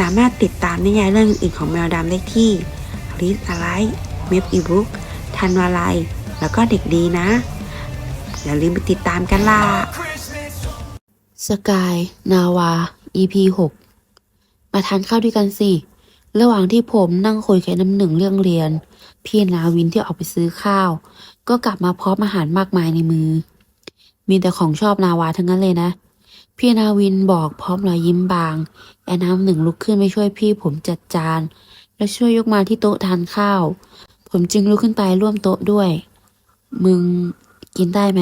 สามารถติดตามนิยายเรื่องอื่นของแมวดำได้ที่ลิสอะไรเมฟอีบุ๊กทันวาไลแล้วก็เด็กดีนะ อย่าลืมไปติดตามกันล่ะสกาย นาวา EP 6มาทานข้าวด้วยกันสิ ระหว่างที่ผมนั่งคุยกับน้ำหนึ่งเรื่องเรียน พี่นาวินที่ออกไปซื้อข้าว ก็กลับมาพร้อมอาหารมากมายในมือ มีแต่ของชอบนาวาทั้งนั้นเลยนะ พี่นาวินบอกพร้อมรอยยิ้มบาง แอนน้ำหนึ่งลุกขึ้นไปช่วยพี่ผมจัดจาน และช่วยยกมาที่โต๊ะทานข้าว ผมจึงลุกขึ้นไปร่วมโต๊ะด้วย มึงกินได้ไหม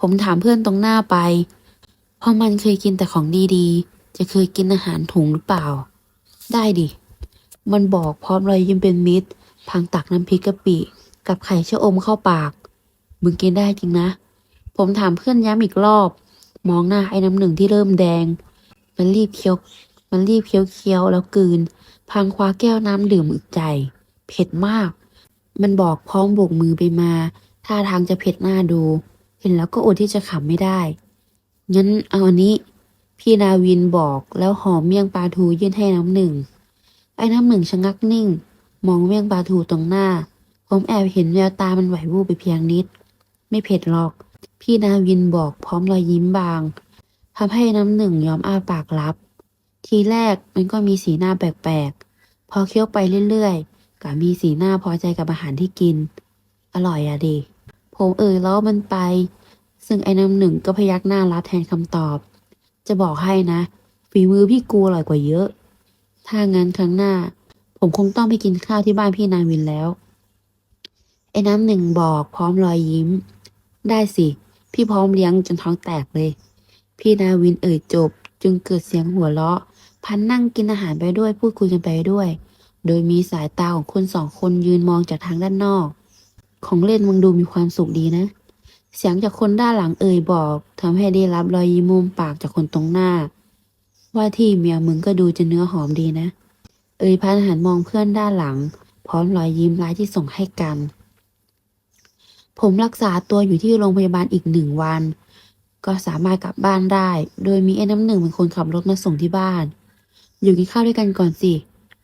ผมถามเพื่อนตรงหน้าไป เพราะมันเคยกินแต่ของดีๆ จะเคยกินอาหารถุงหรือเปล่า ได้ดิ มันบอกพร้อมรอยยิ้มเป็นมิตร พังตักน้ำพริกกะปิ กับไข่ชะอมเข้าปาก มึงกินได้จริงนะ ผมถามเพื่อนย้ำอีกรอบ มองหน้าไอ้น้ำหนึ่งที่เริ่มแดง มันรีบเคี้ยว มันรีบเคี้ยวเคี้ยวๆแล้วกืน พังคว้าแก้วน้ำดื่มอึกใจ เผ็ดมาก มันบอกพร้อมโบกมือไปมา ท่าทางจะเผ็ดหน้าดู เห็นแล้วก็อดที่จะขำไม่ได้ งั้นเอาอันนี้ พี่นาวินบอกแล้วหอมเมี่ยงปลาทูยื่นให้น้ำหนึ่ง ไอ้น้ำหนึ่งชะงักนิ่ง มองเมี่ยงปลาทูตรงหน้า ผมแอบเห็นแววตามันไหววูบไปเพียงนิด ไม่เผ็ดหรอก พี่นาวินบอกพร้อมรอยยิ้มบางทำให้น้ำหนึ่งยอมอ้าปากรับ ทีแรกมันก็มีสีหน้าแปลกๆ พอเคี้ยวไปเรื่อยๆก็มีสีหน้าพอใจกับอาหารที่กิน อร่อยอะดิ ผมเอ่ยล้อมันไป ซึ่งไอ้น้ำหนึ่งก็พยักหน้ารับแทนคำตอบ จะบอกให้นะ ฝีมือพี่กูอร่อยกว่าเยอะ ถ้างั้นครั้งหน้า ผมคงต้องไปกินข้าวที่บ้านพี่นาวินแล้ว ไอ้น้ำหนึ่งบอกพร้อมรอยยิ้ม ได้สิ พี่พร้อมเลี้ยงจนท้องแตกเลย พี่นาวินเอ่ยจบ จึงเกิดเสียงหัวเราะ พันนั่งกินอาหารไปด้วยพูดคุยกันไปด้วย โดยมีสายตาของคนสองคนยืนมองจากทางด้านนอก ของเล่นมึงดูมีความสุขดีนะ เสียงจากคนด้านหลังเอ่ยบอกทำให้ได้รับรอยยิ้มมุมปากจากคนตรงหน้า ว่าที่เมียมึงก็ดูจะเนื้อหอมดีนะ เอ่ยพันหันมองเพื่อนด้านหลัง พร้อมรอยยิ้มร้ายที่ส่งให้กัน ผมรักษาตัวอยู่ที่โรงพยาบาลอีกหนึ่งวัน ก็สามารถกลับบ้านได้ โดยมีไอ้น้ำหนึ่งเป็นคนขับรถมาส่งที่บ้าน อยู่กินข้าวด้วยกันก่อนสิ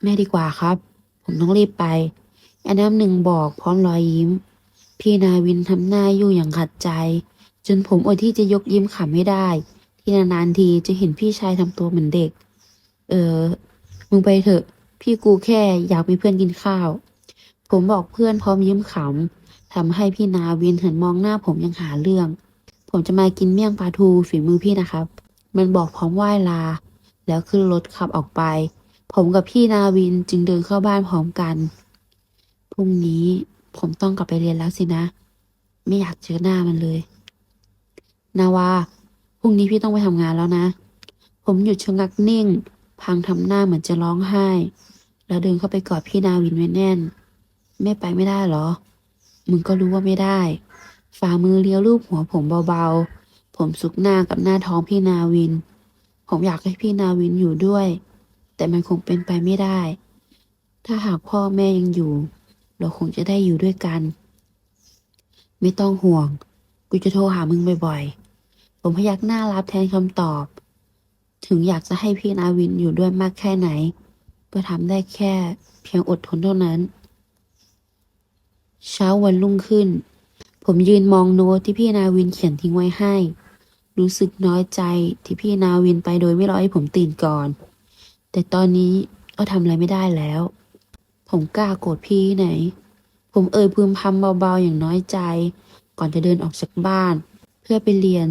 แม่ดีกว่าครับ ผมต้องรีบไป ไอ้น้ำหนึ่งบอกพร้อมรอยยิ้ม พี่นาวินทำหน้าอยู่อย่างขัดใจ จนผมอดที่จะยกยิ้มขำไม่ได้ ที่นานๆทีจะเห็นพี่ชายทำตัวเหมือนเด็ก เออ มึงไปเถอะ พี่กูแค่อยากมีเพื่อนกินข้าว ผมบอกเพื่อนพร้อมยิ้มขำ ทำให้พี่นาวินหันมองหน้าผมยังหาเรื่อง ผมจะมากินเมี่ยงปลาทูฝีมือพี่นะครับ มันบอกพร้อมไหว้ลา แล้วขึ้นรถขับออกไป ผมกับพี่นาวินจึงเดินเข้าบ้านพร้อมกัน พรุ่งนี้ผมต้องกลับไปเรียนแล้วสินะ ไม่อยากเจอหน้ามันเลย นาวาพรุ่งนี้พี่ต้องไปทำงานแล้วนะ ผมหยุดชะงักนิ่ง พังทำหน้าเหมือนจะร้องไห้ แล้วเดินเข้าไปกอดพี่นาวินไว้แน่น ไม่ไปไม่ได้เหรอ มึงก็รู้ว่าไม่ได้ ฝ่ามือเลี้ยวรูปหัวผมเบาๆ ผมสุกหน้ากับหน้าท้องพี่นาวิน ผมอยากให้พี่นาวินอยู่ด้วย แต่มันคงเป็นไปไม่ได้ ถ้าหากพ่อแม่ยังอยู่ เราคงจะได้อยู่ด้วยกัน ไม่ต้องห่วง กูจะโทรหามึงบ่อยๆ ผมพยักหน้ารับแทนคำตอบ ถึงอยากจะให้พี่นาวินอยู่ด้วยมากแค่ไหน ก็ทำได้แค่เพียงอดทนเท่านั้น เช้าวันรุ่งขึ้น ผมยืนมองโน้ตที่พี่นาวินเขียนทิ้งไว้ให้ รู้สึกน้อยใจที่พี่นาวินไปโดยไม่รอให้ผมตื่นก่อน แต่ตอนนี้ก็ทำอะไรไม่ได้แล้ว ผมกล้าโกรธพี่ไหน ผมเอ่ยพึมพำเบาๆอย่างน้อยใจ ก่อนจะเดินออกจากบ้าน เพื่อไปเรียน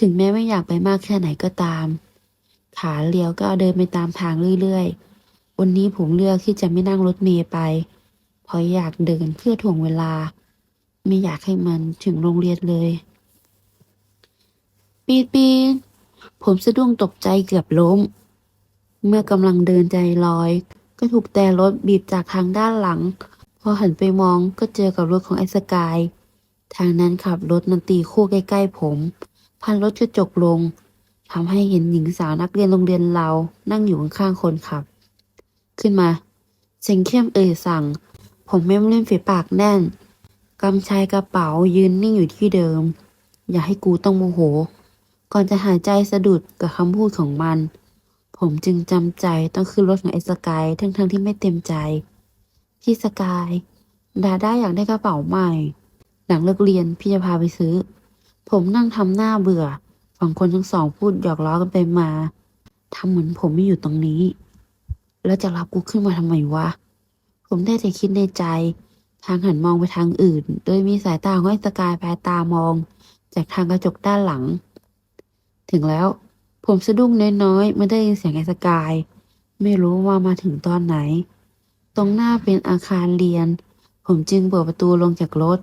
ถึงแม้ไม่อยากไปมากแค่ไหนก็ตาม ขาเลี้ยวก็เดินไปตามทางเรื่อยๆ วันนี้ผมเลือกที่จะไม่นั่งรถเมล์ไป พราะอยากเดินเพื่อถ่วงเวลา ไม่อยากให้มันถึงโรงเรียนเลย ปีดปีดผมสะดุ้งตกใจเกือบล้ม เมื่อกำลังเดินใจลอย ก็ถูกแต่รถบีบจากทางด้านหลัง พอหันไปมองก็เจอกับรถของไอ้สกาย ทางนั้นขับรถมันตีคู่ใกล้ๆผม พันรถกระจกลงทำให้เห็นหญิงสาวนักเรียนโรงเรียนเรานั่งอยู่ข้างๆคนขับ ขึ้นมาเสียงเข้มเอ่ยสั่ง ผมไม่เล่นฝีปากแน่น กำชายกระเป๋ายืนนิ่งอยู่ที่เดิม อย่าให้กูต้องโมโห ก่อนจะหายใจสะดุดกับคำพูดของมัน ผมจึงจำใจต้องขึ้นรถของไอ้สกายทั้งๆที่ไม่เต็มใจ พี่สกายดาด้าอยากได้กระเป๋าใหม่ หลังเลิกเรียนพี่จะพาไปซื้อ ผมนั่งทำหน้าเบื่อฝั่งคนทั้งสองพูดหยอกล้อกันไปมาทำเหมือนผมไม่อยู่ตรงนี้ แล้วจะรับกูขึ้นมาทำไมวะ ผมได้แต่คิดในใจ ทางหันมองไปทางอื่น โดยมีสายตาของไอ้สกายแปรตามอง จากทางกระจกด้านหลัง ถึงแล้ว ผมสะดุ้งน้อยๆเมื่อได้ยินเสียงไอ้สกาย ไม่รู้ว่ามาถึงตอนไหน ตรงหน้าเป็นอาคารเรียน ผมจึงเปิดประตูลงจากรถ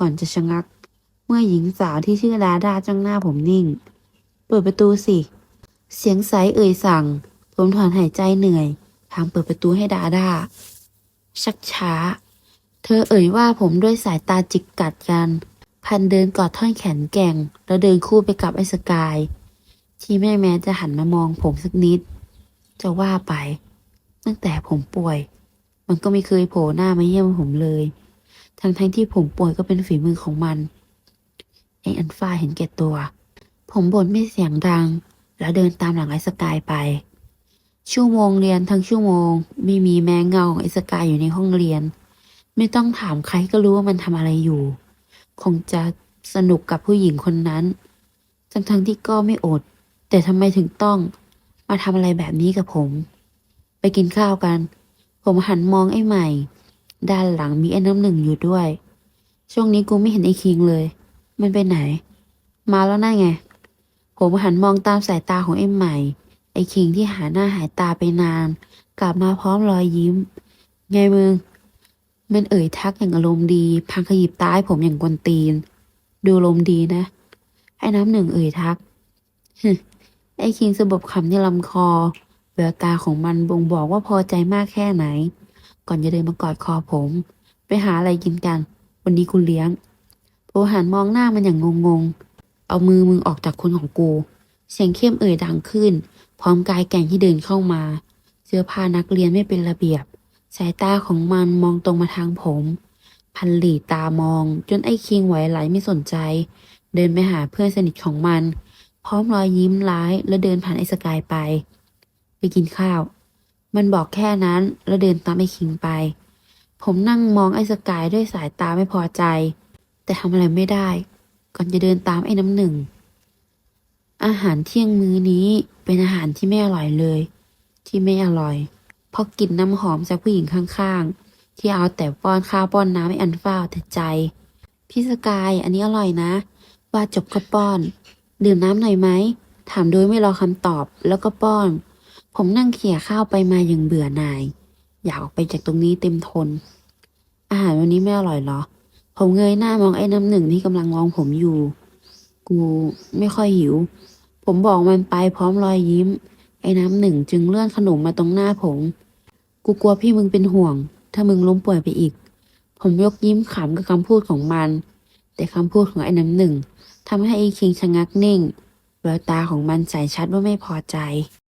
ก่อนจะชะงัก เมื่อหญิงสาวที่ชื่อดาดาจ้องหน้าผมนิ่ง เปิดประตูสิ เสียงใสเอ่ยสั่ง ผมถอนหายใจเหนื่อย ทางเปิดประตูให้ดาดา ชักช้า เธอเอ่ยว่าผมด้วยสายตาจิกกัดกัน พันเดินกอดท่อนแขนแก่ง แล้วเดินคู่ไปกับไอ้สกาย ที่แม่แม้จะหันมามองผมสักนิด จะว่าไป ตั้งแต่ผมป่วย มันก็ไม่เคยโผล่หน้ามาเยี่ยมผมเลย ทั้งทั้งที่ผมป่วยก็เป็นฝีมือของมันไอ้อันฟ้าเห็นแก่ตัว ผมบ่นไม่เสียงดัง แล้วเดินตามหลังไอ้สกายไป ชั่วโมงเรียนทั้งชั่วโมง ไม่มีแม้เงาของไอ้สกายอยู่ในห้องเรียน ไม่ต้องถามใครก็รู้ว่ามันทำอะไรอยู่ คงจะสนุกกับผู้หญิงคนนั้น ทั้งทั้งที่ก็ไม่อด แต่ทำไมถึงต้อง มาทำอะไรแบบนี้กับผม ไปกินข้าวกัน ผมหันมองไอ้ใหม่ ด้านหลังมีไอ้น้ำหนึ่งอยู่ด้วย ช่วงนี้กูไม่เห็นไอ้คิงเลย มันไปไหน มาแล้วน่าไง ผมหันมองตามสายตาของไอ้ใหม่ อ้คิงที่หายหน้าหายตาไปนาน กลับมาพร้อมรอยยิ้ม ไงมึง มันเอ่ยทักอย่างอารมณ์ดี พังขยิบตาให้ผมอย่างกวนตีน ดูอารมณ์ดีนะ ไอ้น้ำหนึ่งเอ่ยทักไอ้คิงสะบดคำที่ลำคอแววตาของมันบ่งบอกว่าพอใจมากแค่ไหน ก่อนจะเดินมากอดคอผม ไปหาอะไรกินกัน วันนี้กูเลี้ยงผมหันมองหน้ามันอย่างงงๆ เอามือมึงออกจากคนของกู เสียงเข้มเอ่ยดังขึ้น พร้อมกายแก่งที่เดินเข้ามา เสื้อผ้านักเรียนไม่เป็นระเบียบ สายตาของมันมองตรงมาทางผม พันหลีตามอง จนไอ้คิงไหวไหลไม่สนใจ เดินไปหาเพื่อนสนิทของมัน พร้อมรอยยิ้มร้ายแล้วเดินผ่านไอ้สกายไป ไปกินข้าว มันบอกแค่นั้นแล้วเดินตามไอ้คิงไป ผมนั่งมองไอ้สกายด้วยสายตาไม่พอใจ แต่ทำอะไรไม่ได้ ก่อนจะเดินตามไอ้น้ำหนึ่ง อาหารเที่ยงมื้อนี้เป็นอาหารที่ไม่อร่อยเลย ที่ไม่อร่อย เพราะกลิ่นน้ำหอมจากผู้หญิงข้างๆ ที่เอาแต่ป้อนข้าวป้อนน้ำให้อันฟ้าแต่ใจ พี่สกายอันนี้อร่อยนะ ว่าจบก็ป้อน ดื่มน้ำหน่อยไหม ถามโดยไม่รอคำตอบแล้วก็ป้อน ผมนั่งเขี่ยข้าวไปมาอย่างเบื่อหน่าย อยากออกไปจากตรงนี้เต็มทน อาหารวันนี้ไม่อร่อยเหรอ ผมเงยหน้ามองไอ้น้ำหนึ่งที่กำลังมองผมอยู่ กูไม่ค่อยหิว ผมบอกมันไปพร้อมรอยยิ้ม ไอ้น้ำหนึ่งจึงเลื่อนขนมมาตรงหน้าผม กูกลัวพี่มึงเป็นห่วง ถ้ามึงล้มป่วยไปอีก ผมยกยิ้มขำกับคำพูดของมัน แต่คำพูดของไอ้น้ำหนึ่งทำให้ไอ้คิงชะงักนิ่งแววตาของมันใส่ชัดว่าไม่พอใจ